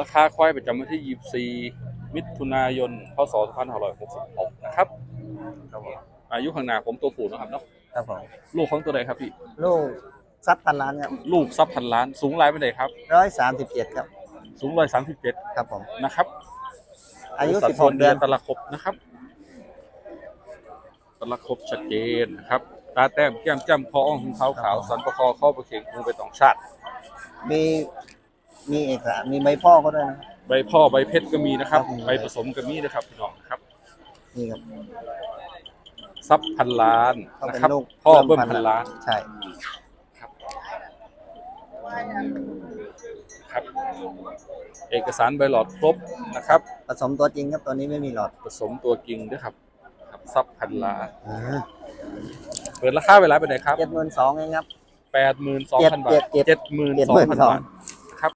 ราคาควายประจำวันที่ 24 มิถุนายน พศ 2566 นะครับ ครับผมอายุข้างหน้าผมตัวผู้นะครับเนาะครับผมลูกของตัวใดครับพี่ ลูกซับพันล้านครับลูกซับพันล้าน สูงหลายไปไหนครับ ร้อยสามสิบเจ็ดครับ สูงร้อยสามสิบเจ็ดครับผม นะครับ อายุสัสิบส่หวนกเดือนตะละครบนะครับตะละครบชัดเจนนะครับ ตาแต้มแก้มจ้ำคออ่องหูขาวขาว สันประคอข้อประเข็งหูไปตองชาติ มี มีเอกสารมีใบพ่อก็ด้วยนะ ใบพ่อใบเพชรก็มีนะครับ ครับใบผสมก็มีนะครับพี่น้องนะครับนี่ครับซับพันล้านเขานะเป็นครับ ลูกพ่อเบิ้มพันล้านใช่ ครับ เอกสารใบหลอดครบนะครับ ผสมตัวจริงครับตัวนี้ไม่มีหลอดผสมตัวจริงด้วยครับครับซับพันล้านอ่าเปิดราคาเวลาไปไหนครับเจ็ดหมื่นสองเองครับ แปดหมื่นสองพันบาทเจ็ดเจ็ดเจ็ดหมื่นสองพันบาท